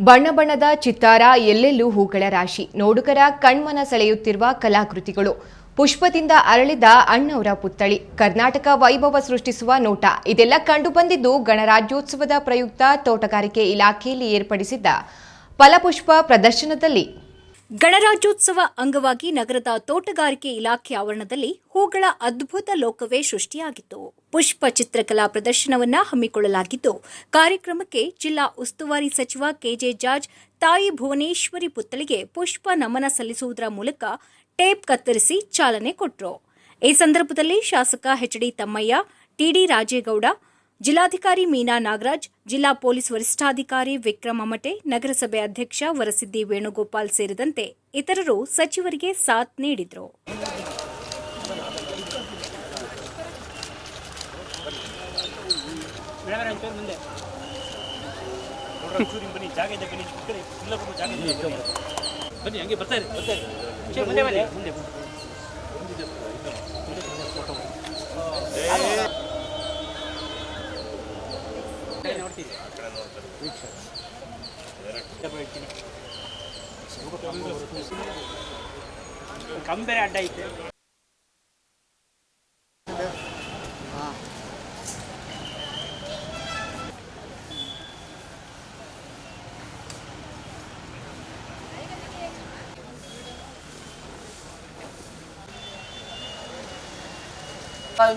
ಬಣ್ಣ ಬಣ್ಣದ ಚಿತ್ತಾರ, ಎಲ್ಲೆಲ್ಲೂ ಹೂಗಳ ರಾಶಿ. ನೋಡುಗರ ಕಣ್ಮನ ಸೆಳೆಯುತ್ತಿರುವ ಕಲಾಕೃತಿಗಳು. ಪುಷ್ಪದಿಂದ ಅರಳಿದ ಅಣ್ಣವರ ಪುತ್ಥಳಿ. ಕರ್ನಾಟಕ ವೈಭವ ಸೃಷ್ಟಿಸುವ ನೋಟ. ಇದೆಲ್ಲ ಕಂಡುಬಂದಿದ್ದು ಗಣರಾಜ್ಯೋತ್ಸವದ ಪ್ರಯುಕ್ತ ತೋಟಗಾರಿಕೆ ಇಲಾಖೆಯಲ್ಲಿ ಏರ್ಪಡಿಸಿದ್ದ ಫಲಪುಷ್ಪ ಪ್ರದರ್ಶನದಲ್ಲಿ. ಗಣರಾಜ್ಯೋತ್ಸವ ಅಂಗವಾಗಿ ನಗರದ ತೋಟಗಾರಿಕೆ ಇಲಾಖೆ ಆವರಣದಲ್ಲಿ ಹೂಗಳ ಅದ್ಭುತ ಲೋಕವೇ ಸೃಷ್ಟಿಯಾಗಿತ್ತು. ಪುಷ್ಪ ಚಿತ್ರಕಲಾ ಪ್ರದರ್ಶನವನ್ನ ಹಮ್ಮಿಕೊಳ್ಳಲಾಗಿದ್ದು, ಕಾರ್ಯಕ್ರಮಕ್ಕೆ ಜಿಲ್ಲಾ ಉಸ್ತುವಾರಿ ಸಚಿವ ಕೆಜೆ ಜಾರ್ಜ್, ತಾಯಿ ಭುವನೇಶ್ವರಿ ಪುತ್ತಳಿಗೆ ಪುಷ್ಪ ನಮನ ಸಲ್ಲಿಸುವುದರ ಮೂಲಕ ಟೇಪ್ ಕತ್ತರಿಸಿ ಚಾಲನೆ ಕೊಟ್ಟರು ಈ ಸಂದರ್ಭದಲ್ಲಿ ಶಾಸಕ ಎಚ್ಡಿ ತಮ್ಮಯ್ಯ, ಟಿಡಿ ರಾಜೇಗೌಡ ಜಿಲ್ಲಾಧಿಕಾರಿ ಮೀನಾ ನಾಗರಾಜ್ ಜಿಲ್ಲಾ ಪೊಲೀಸ್ ವರಿಷ್ಠಾಧಿಕಾರಿ ವಿಕ್ರಮ ಅಮಟೆ ನಗರಸಭೆ ಅಧ್ಯಕ್ಷ ವರಸಿದ್ದಿ ವೇಣುಗೋಪಾಲ್ ಸೇರಿದಂತೆ ಇತರರು ಸಚಿವರಿಗೆ ಸಾಥ್ ನೀಡಿದರು. ಬನ್ನಿ ಹಂಗೆ ಬರ್ತಾ ಇರಿ. ಬರ್ತಾ ಇರಿ ಮುಂದೆ ಬನ್ನಿ ಮುಂದೆ. ಕಂಬೆ ಅಡ್ಡ ಐತೆ.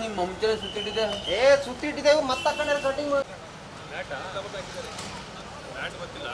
ನಿಮ್ಮ ಮುಂಚೆ ಸುತ್ತಿಟ್ಟಿದೆ ಏ ಸುತ್ತಿಟ್ಟಿದ್ದೇವೆ ಮತ್ತೆ ಕಣ್ಣಲ್ಲಿ ಕಟಿಂಗ್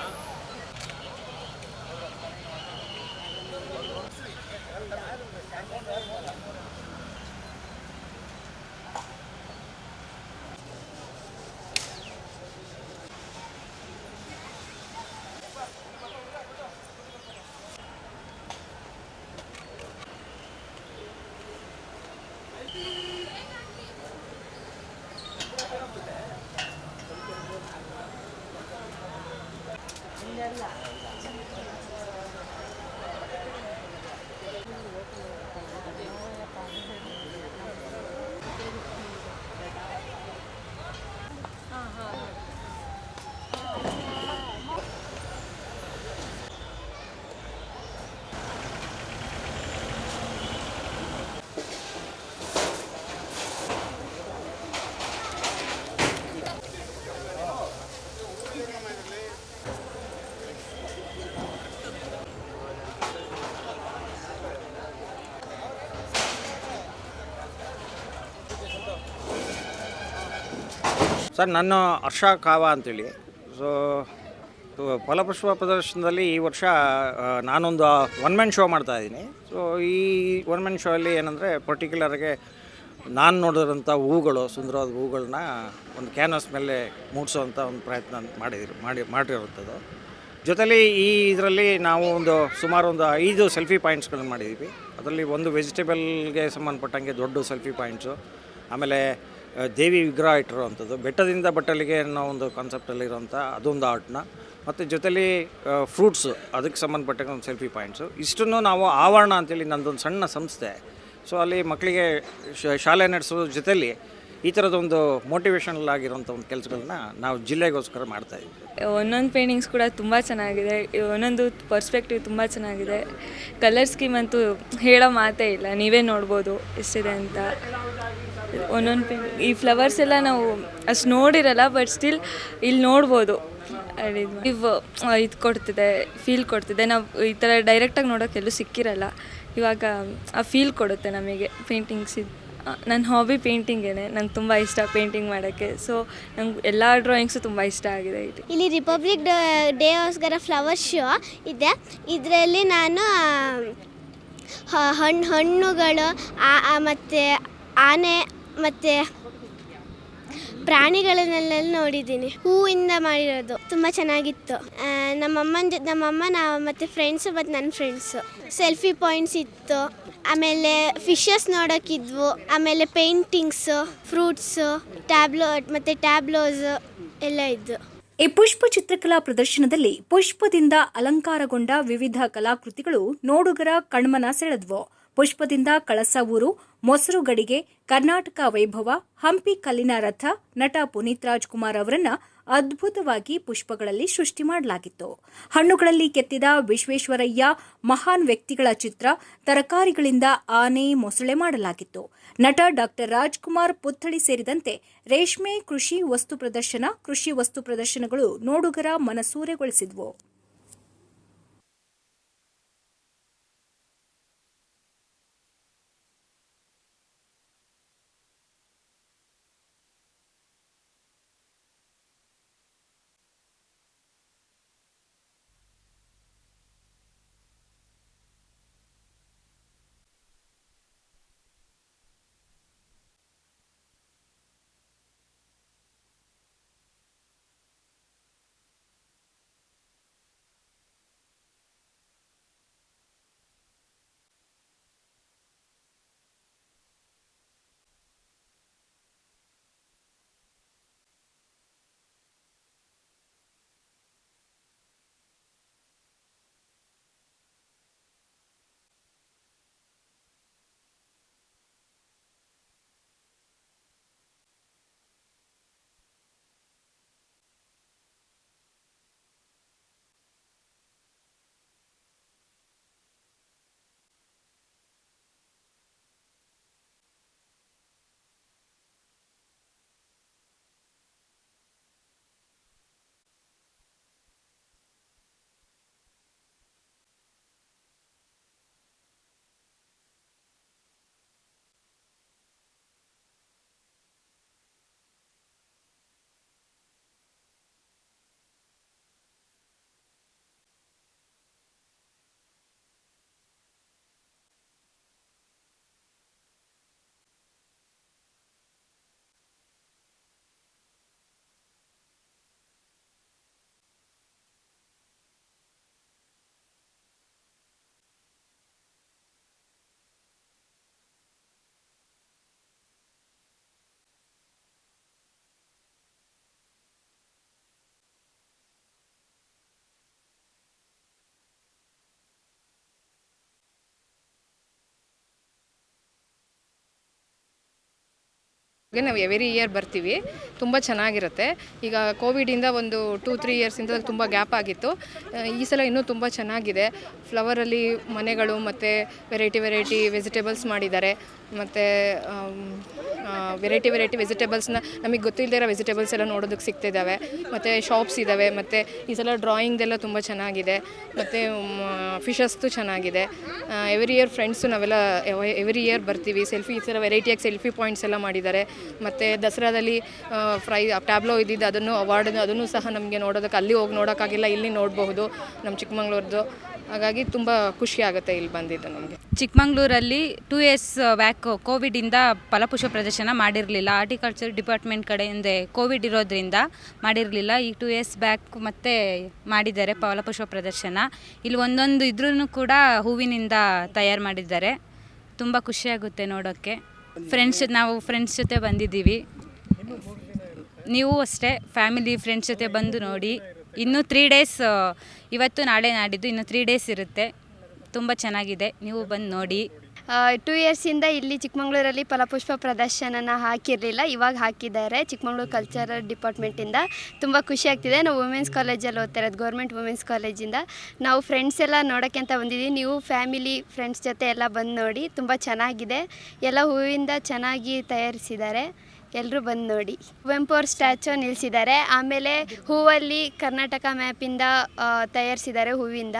ಸರ್, ನನ್ನ ಹರ್ಷ ಕಾವ ಅಂತೇಳಿ. ಸೊ ಫಲಪುಷ್ಪ ಪ್ರದರ್ಶನದಲ್ಲಿ ಈ ವರ್ಷ ನಾನೊಂದು ಒನ್ ಮ್ಯಾನ್ ಶೋ ಮಾಡ್ತಾ ಇದ್ದೀನಿ. ಸೊ ಈ ಒನ್ ಮ್ಯಾನ್ ಶೋ ಅಲ್ಲಿ ಏನಂದರೆ ಪರ್ಟಿಕ್ಯುಲರ್ಗೆ ನಾನು ನೋಡಿದಂಥ ಹೂಗಳು, ಸುಂದರವಾದ ಹೂಗಳನ್ನ ಒಂದು ಕ್ಯಾನ್ವಾಸ್ ಮೇಲೆ ಮೂಡಿಸೋವಂಥ ಒಂದು ಪ್ರಯತ್ನ ಮಾಡಿದ್ರು, ಮಾಡಿ, ಮಾಡಿರುವಂಥದ್ದು. ಜೊತೆಲಿ ಈ ಇದರಲ್ಲಿ ನಾವು ಒಂದು ಸುಮಾರು ಒಂದು ಐದು ಸೆಲ್ಫಿ ಪಾಯಿಂಟ್ಸ್ಗಳನ್ನ ಮಾಡಿದ್ದೀವಿ. ಅದರಲ್ಲಿ ಒಂದು ವೆಜಿಟೇಬಲ್ಗೆ ಸಂಬಂಧಪಟ್ಟಂಗೆ ದೊಡ್ಡ ಸೆಲ್ಫಿ ಪಾಯಿಂಟ್ಸು ಆಮೇಲೆ ದೇವಿ ವಿಗ್ರಹ ಇಟ್ಟಿರುವಂಥದ್ದು. ಬೆಟ್ಟದಿಂದ ಬಟ್ಟಲಿಗೆ ಅನ್ನೋ ಒಂದು ಕಾನ್ಸೆಪ್ಟಲ್ಲಿರೋಂಥ ಅದೊಂದು ಆರ್ಟ್ನ ಮತ್ತು ಜೊತೆಲಿ ಫ್ರೂಟ್ಸು ಅದಕ್ಕೆ ಸಂಬಂಧಪಟ್ಟಂಗೆ ಒಂದು ಸೆಲ್ಫಿ ಪಾಯಿಂಟ್ಸು ಇಷ್ಟನ್ನು ನಾವು ಆವರಣ ಅಂತೇಳಿ ನಂದೊಂದು ಸಣ್ಣ ಸಂಸ್ಥೆ. ಸೊ ಅಲ್ಲಿ ಮಕ್ಕಳಿಗೆ ಶಾಲೆ ನಡೆಸೋ ಜೊತೆಯಲ್ಲಿ ಈ ಥರದೊಂದು ಮೋಟಿವೇಶನಲ್ ಆಗಿರೋಂಥ ಒಂದು ಕೆಲಸಗಳನ್ನ ನಾವು ಜಿಲ್ಲೆಗೋಸ್ಕರ ಮಾಡ್ತಾ ಇದ್ದೀವಿ. ಒಂದೊಂದು ಪೇಂಟಿಂಗ್ಸ್ ಕೂಡ ತುಂಬ ಚೆನ್ನಾಗಿದೆ. ಒಂದೊಂದು ಪರ್ಸ್ಪೆಕ್ಟಿವ್ ತುಂಬ ಚೆನ್ನಾಗಿದೆ. ಕಲರ್ ಸ್ಕೀಮ್ ಅಂತೂ ಹೇಳೋ ಮಾತೇ ಇಲ್ಲ. ನೀವೇ ನೋಡ್ಬೋದು ಎಷ್ಟಿದೆ ಅಂತ. ಒಂದೊಂದು ಈ ಫ್ಲವರ್ಸ್ ಎಲ್ಲ ನಾವು ಅಷ್ಟು ನೋಡಿರಲ್ಲ ಬಟ್ ಸ್ಟಿಲ್ ಇಲ್ಲಿ ನೋಡ್ಬೋದು. ಇವು ಇದು ಕೊಡ್ತಿದೆ ಫೀಲ್ ಕೊಡ್ತಿದೆ. ನಾವು ಈ ಥರ ಡೈರೆಕ್ಟಾಗಿ ನೋಡೋಕೆ ಎಲ್ಲೂ ಸಿಕ್ಕಿರಲ್ಲ. ಇವಾಗ ಆ ಫೀಲ್ ಕೊಡುತ್ತೆ ನಮಗೆ ಪೇಂಟಿಂಗ್ಸ್ ಇದು ನನ್ನ ಹಾಬಿ ಪೇಂಟಿಂಗೇನೆ ನಂಗೆ ತುಂಬ ಇಷ್ಟ ಪೇಂಟಿಂಗ್ ಮಾಡೋಕ್ಕೆ. ಸೊ ನಂಗೆ ಎಲ್ಲ ಡ್ರಾಯಿಂಗ್ಸು ತುಂಬ ಇಷ್ಟ ಆಗಿದೆ ಇಲ್ಲಿ. ಇಲ್ಲಿ ರಿಪಬ್ಲಿಕ್ ಡೇ ಡೇಗೋಸ್ಕರ ಫ್ಲವರ್ ಶೋ ಇದೆ. ಇದರಲ್ಲಿ ನಾನು ಹಣ್ಣು, ಹಣ್ಣುಗಳು ಮತ್ತು ಆನೆ ಮತ್ತು ಪ್ರಾಣಿಗಳನ್ನೆಲ್ಲ ನೋಡಿದ್ದೀನಿ. ಹೂವಿಂದ ಮಾಡಿರೋದು. ತುಂಬ ಚೆನ್ನಾಗಿತ್ತು. ನಮ್ಮಮ್ಮನ ಜೊತೆ ನಮ್ಮಮ್ಮ, ನಾವು ಮತ್ತು ಫ್ರೆಂಡ್ಸು ಮತ್ತು ನನ್ನ ಫ್ರೆಂಡ್ಸು ಸೆಲ್ಫಿ ಪಾಯಿಂಟ್ಸ್ ಇತ್ತು. ಆಮೇಲೆ ಫಿಶಸ್ ನೋಡೋಕ್ಕಿದ್ವು ಆಮೇಲೆ ಪೇಂಟಿಂಗ್ಸು ಫ್ರೂಟ್ಸು ಟ್ಯಾಬ್ಲೋ ಮತ್ತು ಟ್ಯಾಬ್ಲೋಸ್ ಎಲ್ಲ ಇದ್ದು. ಈ ಪುಷ್ಪ ಚಿತ್ರಕಲಾ ಪ್ರದರ್ಶನದಲ್ಲಿ ಪುಷ್ಪದಿಂದ ಅಲಂಕಾರಗೊಂಡ ವಿವಿಧ ಕಲಾಕೃತಿಗಳು ನೋಡುಗರ ಕಣ್ಮನ ಸೆಳೆದ್ವು. ಪುಷ್ಪದಿಂದ ಕಳಸ ಊರು ಮೊಸರು ಗಡಿಗೆ ಕರ್ನಾಟಕ ವೈಭವ ಹಂಪಿ ಕಲ್ಲಿನ ರಥ ನಟ ಪುನೀತ್ ರಾಜ್ಕುಮಾರ್ ಅವರನ್ನ ಅದ್ಭುತವಾಗಿ ಪುಷ್ಪಗಳಲ್ಲಿ ಸೃಷ್ಟಿ ಮಾಡಲಾಗಿತ್ತು. ಹಣ್ಣುಗಳಲ್ಲಿ ಕೆತ್ತಿದ ವಿಶ್ವೇಶ್ವರಯ್ಯ ಮಹಾನ್ ವ್ಯಕ್ತಿಗಳ ಚಿತ್ರ ತರಕಾರಿಗಳಿಂದ ಆನೆ ಮೊಸಳೆ ಮಾಡಲಾಗಿತ್ತು. ನಟ ಡಾಕ್ಟರ್ ರಾಜ್ಕುಮಾರ್ ಪುತ್ಥಳಿ ಸೇರಿದಂತೆ ರೇಷ್ಮೆ ಕೃಷಿ ವಸ್ತು ಪ್ರದರ್ಶನ, ಕೃಷಿ ವಸ್ತು ಪ್ರದರ್ಶನಗಳು ನೋಡುಗರ ಮನಸೂರೆಗೊಳಿಸಿದವು. ನಾವು ಎವ್ರಿ ಇಯರ್ ಬರ್ತೀವಿ. ತುಂಬ ಚೆನ್ನಾಗಿರುತ್ತೆ. ಈಗ ಕೋವಿಡಿಂದ ಒಂದು ಟೂ ತ್ರೀ ಇಯರ್ಸಿಂದ ತುಂಬ ಗ್ಯಾಪ್ ಆಗಿತ್ತು. ಈ ಸಲ ಇನ್ನೂ ತುಂಬ ಚೆನ್ನಾಗಿದೆ. ಫ್ಲವರಲ್ಲಿ ಮನೆಗಳು ಮತ್ತು ವೆರೈಟಿ ವೆರೈಟಿ ವೆಜಿಟೇಬಲ್ಸ್ ಮಾಡಿದ್ದಾರೆ. ಮತ್ತು ವೆರೈಟಿ ವೆರೈಟಿ ವೆಜಿಟೇಬಲ್ಸ್ನ ನಮಗೆ ಗೊತ್ತಿಲ್ಲದೆ ಇರೋ ವೆಜಿಟೇಬಲ್ಸ್ ಎಲ್ಲ ನೋಡೋದಕ್ಕೆ ಸಿಗ್ತಿದ್ದಾವೆ ಮತ್ತು ಶಾಪ್ಸ್ ಇದ್ದಾವೆ ಮತ್ತು ಈ ಸಲ ಡ್ರಾಯಿಂಗ್ದೆಲ್ಲ ತುಂಬ ಚೆನ್ನಾಗಿದೆ. ಮತ್ತು ಫಿಶಸ್ದು ಚೆನ್ನಾಗಿದೆ. ಎವ್ರಿ ಇಯರ್ ಫ್ರೆಂಡ್ಸು ನಾವೆಲ್ಲ ಎವ್ರಿ ಇಯರ್ ಬರ್ತೀವಿ. ಸೆಲ್ಫಿ ಈ ಥರ ವೆರೈಟಿಯಾಗಿ ಸೆಲ್ಫಿ ಪಾಯಿಂಟ್ಸ್ ಎಲ್ಲ ಮಾಡಿದ್ದಾರೆ. ಮತ್ತು ದಸರಾದಲ್ಲಿ ಫ್ರೈ ಟ್ಯಾಬ್ಲೋ ಇದ್ದಿದ್ದು ಅದನ್ನು ಅವಾರ್ಡ್ ಅದನ್ನು ಸಹ ನಮಗೆ ನೋಡೋದಕ್ಕೆ ಅಲ್ಲಿ ಹೋಗಿ ನೋಡೋಕ್ಕಾಗಿಲ್ಲ, ಇಲ್ಲಿ ನೋಡಬಹುದು ನಮ್ಮ ಚಿಕ್ಕಮಂಗ್ಳೂರ್ದು. ಹಾಗಾಗಿ ತುಂಬ ಖುಷಿ ಆಗುತ್ತೆ ಇಲ್ಲಿ ಬಂದಿದ್ದು ನಮಗೆ. ಚಿಕ್ಕಮಂಗ್ಳೂರಲ್ಲಿ ಟೂ ಇಯರ್ಸ್ ಬ್ಯಾಕ್ ಕೋವಿಡಿಂದ ಫಲಪುಷ್ಪ ಪ್ರದರ್ಶನ ಮಾಡಿರಲಿಲ್ಲ. ಆರ್ಟಿಕಲ್ಚರ್ ಡಿಪಾರ್ಟ್ಮೆಂಟ್ ಕಡೆಯಿಂದ ಕೋವಿಡ್ ಇರೋದ್ರಿಂದ ಮಾಡಿರಲಿಲ್ಲ. ಈ ಟೂ ಇಯರ್ಸ್ ಬ್ಯಾಕ್ ಮತ್ತೆ ಮಾಡಿದ್ದಾರೆ ಫಲಪುಷ್ಪ ಪ್ರದರ್ಶನ. ಇಲ್ಲಿ ಒಂದೊಂದು ಇದ್ರೂ ಕೂಡ ಹೂವಿನಿಂದ ತಯಾರು ಮಾಡಿದ್ದಾರೆ. ತುಂಬ ಖುಷಿಯಾಗುತ್ತೆ ನೋಡೋಕ್ಕೆ. ಫ್ರೆಂಡ್ಸ್ ನಾವು ಫ್ರೆಂಡ್ಸ್ ಜೊತೆ ಬಂದಿದ್ದೀವಿ. ನೀವು ಅಷ್ಟೇ ಫ್ಯಾಮಿಲಿ ಫ್ರೆಂಡ್ಸ್ ಜೊತೆ ಬಂದು ನೋಡಿ. ಇನ್ನೂ ತ್ರೀ ಡೇಸ್ ಇವತ್ತು ನಾಳೆ ನಾಡಿದ್ದು ಇನ್ನು ತ್ರೀ ಡೇಸ್ ಇರುತ್ತೆ. ತುಂಬ ಚೆನ್ನಾಗಿದೆ. ನೀವು ಬಂದು ನೋಡಿ. ಟೂ ಇಯರ್ಸಿಂದ ಇಲ್ಲಿ ಚಿಕ್ಕಮಗಳೂರಲ್ಲಿ ಫಲಪುಷ್ಪ ಪ್ರದರ್ಶನನ ಹಾಕಿರಲಿಲ್ಲ. ಇವಾಗ ಹಾಕಿದ್ದಾರೆ. ಚಿಕ್ಕಮಗಳೂರು ಕಲ್ಚರಲ್ ಡಿಪಾರ್ಟ್ಮೆಂಟಿಂದ ತುಂಬ ಖುಷಿ ಆಗ್ತಿದೆ. ನಾವು ವುಮೆನ್ಸ್ ಕಾಲೇಜಲ್ಲಿ ಓದ್ತಾ ಇರೋದು ಗೌರ್ಮೆಂಟ್ ವುಮೆನ್ಸ್ ಕಾಲೇಜಿಂದ ನಾವು ಫ್ರೆಂಡ್ಸ್ ಎಲ್ಲ ನೋಡೋಕ್ಕೆ ಅಂತ ಬಂದಿದ್ದೀವಿ ನೀವು ಫ್ಯಾಮಿಲಿ ಫ್ರೆಂಡ್ಸ್ ಜೊತೆ ಎಲ್ಲ ಬಂದು ನೋಡಿ. ತುಂಬ ಚೆನ್ನಾಗಿದೆ. ಎಲ್ಲ ಹೂವಿಂದ ಚೆನ್ನಾಗಿ ತಯಾರಿಸಿದ್ದಾರೆ. ಎಲ್ಲರೂ ಬಂದು ನೋಡಿ. ಕುವೆಂಪು ಅವ್ರ ಸ್ಟ್ಯಾಚು ನಿಲ್ಲಿಸಿದ್ದಾರೆ ಆಮೇಲೆ ಹೂವಲ್ಲಿ ಕರ್ನಾಟಕ ಮ್ಯಾಪಿಂದ ತಯಾರಿಸಿದ್ದಾರೆ ಹೂವಿಂದ.